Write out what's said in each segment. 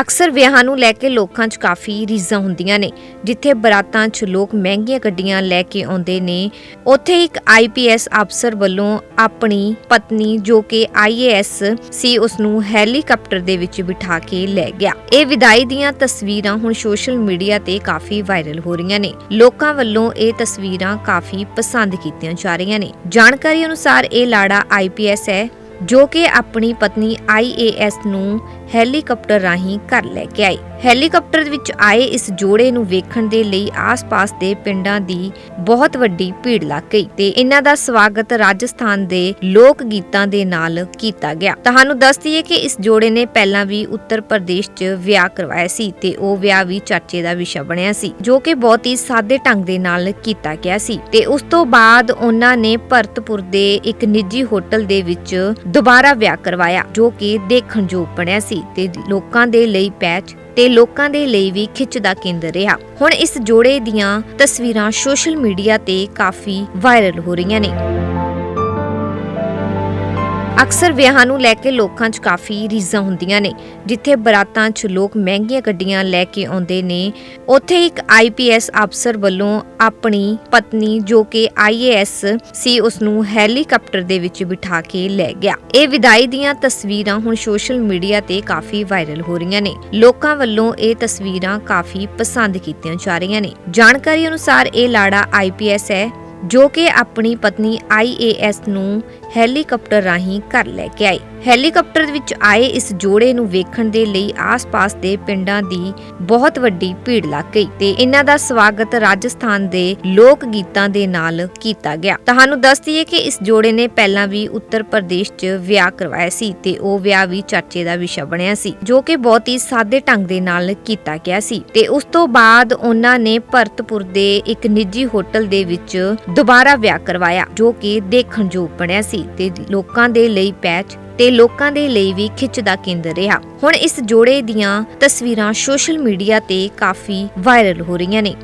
ਅਕਸਰ ਵਿਆਹਾਂ ਨੂੰ ਲੈ ਕੇ ਲੋਕਾਂ 'ਚ ਕਾਫੀ ਰੀਝਾਂ ਹੁੰਦੀਆਂ ਨੇ, ਜਿੱਥੇ ਬਰਾਤਾਂ 'ਚ ਲੋਕ ਮਹਿੰਗੀਆਂ ਗੱਡੀਆਂ ਲੈ ਕੇ ਆਉਂਦੇ ਨੇ। ਉੱਥੇ ਇੱਕ ਆਈਪੀਐਸ ਅਫਸਰ ਵੱਲੋਂ ਆਪਣੀ ਪਤਨੀ ਜੋ ਕਿ ਆਈਏਐਸ ਸੀ ਉਸ ਨੂੰ ਹੈਲੀਕਾਪਟਰ ਦੇ ਵਿੱਚ ਬਿਠਾ ਕੇ ਲੈ ਗਿਆ। ਇਹ ਵਿਦਾਈ ਦੀਆਂ ਤਸਵੀਰਾਂ ਹੁਣ ਸੋਸ਼ਲ ਮੀਡੀਆ ਤੇ ਕਾਫੀ ਵਾਇਰਲ ਹੋ ਰਹੀਆਂ ਨੇ। ਲੋਕਾਂ ਵੱਲੋਂ ਇਹ ਤਸਵੀਰਾਂ ਕਾਫੀ ਪਸੰਦ ਕੀਤੀਆਂ ਜਾ ਰਹੀਆਂ ਨੇ। ਜਾਣਕਾਰੀ ਅਨੁਸਾਰ ਇਹ ਲਾੜਾ ਆਈਪੀਐਸ ਹੈ। ਜੋ ਕਿ ਆਪਣੀ ਪਤਨੀ ਆਈਏਐਸ ਨੂੰ ਹੈਲੀਕਾਪਟਰ ਰਾਹੀਂ ਘਰ ਲੈ ਕੇ ਆਏ ਹੈਲੀਕਾਪਟਰ ਵਿੱਚ ਆਏ ਇਸ ਜੋੜੇ ਨੂੰ ਵੇਖਣ ਦੇ ਲਈ ਆਸ-ਪਾਸ ਦੇ ਪਿੰਡਾਂ ਦੀ ਬਹੁਤ ਵੱਡੀ ਭੀੜ ਲੱਗ ਗਈ ਤੇ ਇਹਨਾਂ ਦਾ ਸਵਾਗਤ ਰਾਜਸਥਾਨ ਦੇ ਲੋਕ ਗੀਤਾਂ ਦੇ ਨਾਲ ਕੀਤਾ ਗਿਆ। ਤੁਹਾਨੂੰ ਦੱਸ ਦਈਏ ਕਿ ਇਸ ਜੋੜੇ ਨੇ ਪਹਿਲਾਂ ਵੀ ਉੱਤਰ ਪ੍ਰਦੇਸ਼ 'ਚ ਵਿਆਹ ਕਰਵਾਇਆ ਸੀ ਤੇ ਉਹ ਵਿਆਹ ਵੀ ਚਰਚੇ ਦਾ ਵਿਸ਼ਾ ਬਣਿਆ ਸੀ, ਜੋ ਕਿ ਬਹੁਤ ਹੀ ਸਾਦੇ ਢੰਗ ਦੇ ਨਾਲ ਕੀਤਾ ਗਿਆ ਸੀ ਤੇ ਉਸ ਤੋਂ ਬਾਅਦ ਉਹਨਾਂ ਨੇ ਭਰਤਪੁਰ ਦੇ ਇੱਕ ਨਿੱਜੀ ਹੋਟਲ ਦੇ ਵਿੱਚ ਦੁਬਾਰਾ ਵਿਆਹ ਕਰਵਾਇਆ, ਜੋ ਕਿ ਦੇਖਣਯੋਗ ਬਣਿਆ ਸੀ ਤੇ ਲੋਕਾਂ ਦੇ ਲਈ ਪੈਚ ਤੇ ਲੋਕਾਂ ਦੇ ਲਈ ਵੀ ਖਿੱਚ ਦਾ ਕੇਂਦਰ ਰਿਹਾ। ਹੁਣ ਇਸ ਜੋੜੇ ਦੀਆਂ ਤਸਵੀਰਾਂ ਸੋਸ਼ਲ ਮੀਡੀਆ ਤੇ ਕਾਫੀ ਵਾਇਰਲ ਹੋ ਰਹੀਆਂ ਨੇ। ਅਕਸਰ ਵਿਆਹਾਂ ਨੂੰ ਲੈ ਕੇ ਲੋਕਾਂ 'ਚ ਕਾਫੀ ਰੀਝਾਂ ਹੁੰਦੀਆਂ ਨੇ, ਜਿੱਥੇ ਬਰਾਤਾਂ 'ਚ ਲੋਕ ਮਹਿੰਗੀਆਂ ਗੱਡੀਆਂ ਲੈ ਕੇ ਆਉਂਦੇ ਨੇ। ਉੱਥੇ ਇੱਕ ਆਈਪੀਐਸ ਅਫਸਰ ਵੱਲੋਂ ਆਪਣੀ ਪਤਨੀ ਜੋ ਕਿ ਆਈਏਐਸ ਸੀ ਉਸ ਨੂੰ ਹੈਲੀਕਾਪਟਰ ਦੇ ਵਿੱਚ ਬਿਠਾ ਕੇ ਲੈ ਗਿਆ। ਇਹ ਵਿਦਾਈ ਦੀਆਂ ਤਸਵੀਰਾਂ ਹੁਣ ਸੋਸ਼ਲ ਮੀਡੀਆ ਤੇ ਕਾਫੀ ਵਾਇਰਲ ਹੋ ਰਹੀਆਂ ਨੇ। ਲੋਕਾਂ ਵੱਲੋਂ ਇਹ ਤਸਵੀਰਾਂ ਕਾਫੀ ਪਸੰਦ ਕੀਤੀਆਂ ਜਾ ਰਹੀਆਂ ਨੇ। ਜਾਣਕਾਰੀ ਅਨੁਸਾਰ ਇਹ ਲਾੜਾ ਆਈਪੀਐਸ ਹੈ। ਜੋ ਕਿ ਆਪਣੀ ਪਤਨੀ ਆਈਏਐਸ ਨੂੰ ਹੈਲੀਕਾਪਟਰ ਰਾਹੀਂ ਘਰ ਲੈ ਕੇ ਆਏ ਹੈਲੀਕਾਪਟਰ ਵਿੱਚ ਆਏ ਇਸ ਜੋੜੇ ਨੂੰ ਵੇਖਣ ਦੇ ਲਈ ਆਸ-ਪਾਸ ਦੇ ਪਿੰਡਾਂ ਦੀ ਬਹੁਤ ਵੱਡੀ ਭੀੜ ਲੱਗ ਗਈ ਤੇ ਇਹਨਾਂ ਦਾ ਸਵਾਗਤ ਰਾਜਸਥਾਨ ਦੇ ਲੋਕ ਗੀਤਾਂ ਦੇ ਨਾਲ ਕੀਤਾ ਗਿਆ। ਤੁਹਾਨੂੰ ਦੱਸ ਦਈਏ ਕਿ ਇਸ ਜੋੜੇ ਨੇ ਪਹਿਲਾਂ ਵੀ ਉੱਤਰ ਪ੍ਰਦੇਸ਼ 'ਚ ਵਿਆਹ ਕਰਵਾਇਆ ਸੀ ਤੇ ਉਹ ਵਿਆਹ ਵੀ ਚਰਚੇ ਦਾ ਵਿਸ਼ਾ ਬਣਿਆ ਸੀ, ਜੋ ਕਿ ਬਹੁਤ ਹੀ ਸਾਦੇ ਢੰਗ ਦੇ ਨਾਲ ਕੀਤਾ ਗਿਆ ਸੀ। ਤੇ ਉਸ ਤੋਂ ਬਾਅਦ ਉਹਨਾਂ ਨੇ ਭਰਤਪੁਰ ਦੇ ਇੱਕ ਨਿੱਜੀ ਹੋਟਲ ਦੇ ਵਿੱਚ ਦੁਬਾਰਾ ਵਿਆਹ ਕਰਵਾਇਆ, ਜੋ ਕਿ ਦੇਖਣ ਦੇਖਣਯੋਗ ਬਣਿਆ ਸੀ ਤੇ ਲੋਕਾਂ ਦੇ ਲਈ ਪੈਚ ਤੇ ਲੋਕਾਂ ਦੇ ਲਈ ਵੀ ਖਿੱਚ ਦਾ ਕੇਂਦਰ ਰਿਹਾ। ਹੁਣ ਇਸ ਜੋੜੇ ਦੀਆਂ ਤਸਵੀਰਾਂ ਸੋਸ਼ਲ ਮੀਡੀਆ ਤੇ ਕਾਫੀ ਵਾਇਰਲ ਹੋ ਰਹੀਆਂ ਨੇ।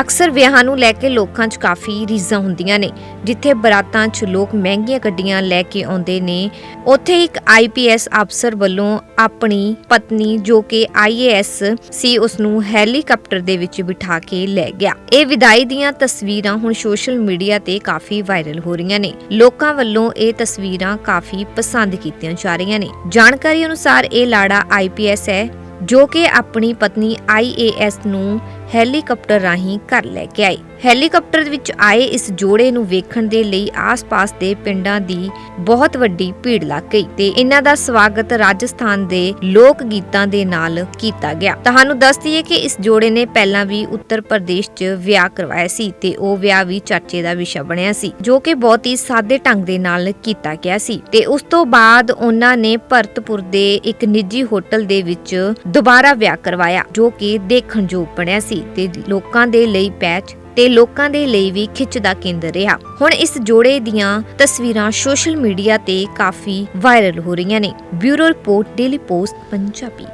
ਅਕਸਰ ਵਿਆਹਾਂ ਨੂੰ ਲੈ ਕੇ ਲੋਕਾਂ 'ਚ ਕਾਫੀ ਰੀਝਾਂ ਹੁੰਦੀਆਂ ਨੇ, ਜਿੱਥੇ ਬਰਾਤਾਂ 'ਚ ਲੋਕ ਮਹਿੰਗੀਆਂ ਗੱਡੀਆਂ ਲੈ ਕੇ ਆਉਂਦੇ ਨੇ। ਉੱਥੇ ਇੱਕ ਆਈਪੀਐਸ ਅਫਸਰ ਵੱਲੋਂ ਆਪਣੀ ਪਤਨੀ ਜੋ ਕਿ ਆਈਏਐਸ ਸੀ ਉਸ ਨੂੰ ਹੈਲੀਕਾਪਟਰ ਦੇ ਵਿੱਚ ਬਿਠਾ ਕੇ ਲੈ ਗਿਆ। ਇਹ ਵਿਦਾਈ ਦੀਆਂ ਤਸਵੀਰਾਂ ਹੁਣ ਸੋਸ਼ਲ ਮੀਡੀਆ ਤੇ ਕਾਫੀ ਵਾਇਰਲ ਹੋ ਰਹੀਆਂ ਨੇ। ਲੋਕਾਂ ਵੱਲੋਂ ਇਹ ਤਸਵੀਰਾਂ ਕਾਫੀ ਪਸੰਦ ਕੀਤੀਆਂ ਜਾ ਰਹੀਆਂ ਨੇ। ਜਾਣਕਾਰੀ ਅਨੁਸਾਰ ਇਹ ਲਾੜਾ ਆਈਪੀਐਸ ਹੈ, ਜੋ ਕਿ ਆਪਣੀ ਪਤਨੀ ਆਈਏਐਸ ਨੂੰ ਹੈਲੀਕਾਪਟਰ ਰਾਹੀਂ ਘਰ ਲੈ ਕੇ ਆਏ। ਹੈਲੀਕਾਪਟਰ ਵਿੱਚ ਆਏ ਇਸ ਜੋੜੇ ਨੂੰ ਵੇਖਣ ਦੇ ਲਈ ਆਸ-ਪਾਸ ਦੇ ਪਿੰਡਾਂ ਦੀ ਬਹੁਤ ਵੱਡੀ ਭੀੜ ਲੱਗ ਗਈ ਤੇ ਇਹਨਾਂ ਦਾ ਸਵਾਗਤ ਰਾਜਸਥਾਨ ਦੇ ਲੋਕ ਗੀਤਾਂ ਦੇ ਨਾਲ ਕੀਤਾ ਗਿਆ। ਤੁਹਾਨੂੰ ਦੱਸ ਦਈਏ ਕਿ ਇਸ ਜੋੜੇ ਨੇ ਪਹਿਲਾਂ ਵੀ ਉੱਤਰ ਪ੍ਰਦੇਸ਼ 'ਚ ਵਿਆਹ ਕਰਵਾਇਆ ਸੀ ਤੇ ਉਹ ਵਿਆਹ ਵੀ ਚਰਚੇ ਦਾ ਵਿਸ਼ਾ ਬਣਿਆ ਸੀ, ਜੋ ਕਿ ਬਹੁਤ ਹੀ ਸਾਦੇ ਢੰਗ ਦੇ ਨਾਲ ਕੀਤਾ ਗਿਆ ਸੀ ਤੇ ਉਸ ਤੋਂ ਬਾਅਦ ਉਹਨਾਂ ਨੇ ਭਰਤਪੁਰ ਦੇ ਇੱਕ ਨਿੱਜੀ ਹੋਟਲ ਦੇ ਵਿੱਚ ਦੁਬਾਰਾ ਵਿਆਹ ਕਰਵਾਇਆ, ਜੋ ਕਿ ਦੇਖਣਯੋਗ ਬਣਿਆ ਸੀ। ਸੀ ਤੇ ਲੋਕਾਂ ਦੇ ਲਈ ਪੈਚ ਤੇ ਲੋਕਾਂ ਦੇ ਲਈ ਵੀ ਖਿੱਚ ਦਾ ਕੇਂਦਰ ਰਿਹਾ। ਹੁਣ ਇਸ ਜੋੜੇ ਦੀਆਂ ਤਸਵੀਰਾਂ ਸੋਸ਼ਲ ਮੀਡੀਆ ਤੇ ਕਾਫੀ ਵਾਇਰਲ ਹੋ ਰਹੀਆਂ ਨੇ। Bureau report, daily post, Punjabi.